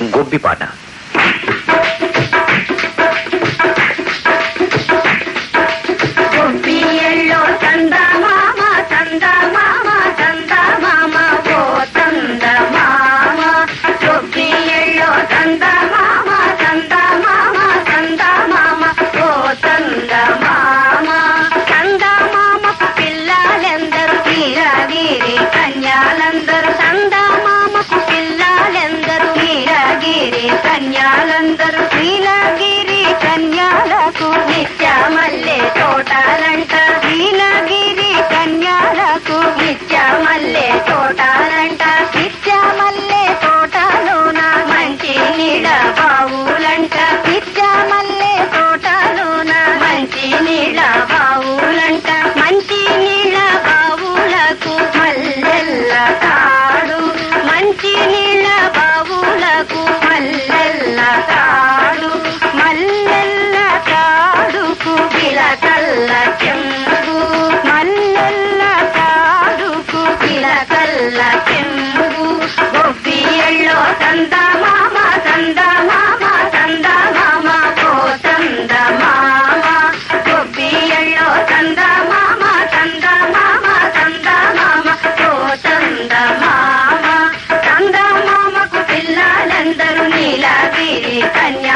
Gombipana. కన్యాలందరూ నీలగిరి కన్యాలకు నిత్యమల్లె తోటాలంట. నీలగిరి కన్యాలకు నిత్యమల్లె తోటాలంట. నిత్యమల్లె తోటలోన మంచి నీడ బావులంట. నిత్యమల్లె తోటలోన మంచి నీడ బావులంట. మంచి నీడ బావులకు మల్లెల్ల తాడు. మంచి నీళ్ళ బావులకు तेरी कन्या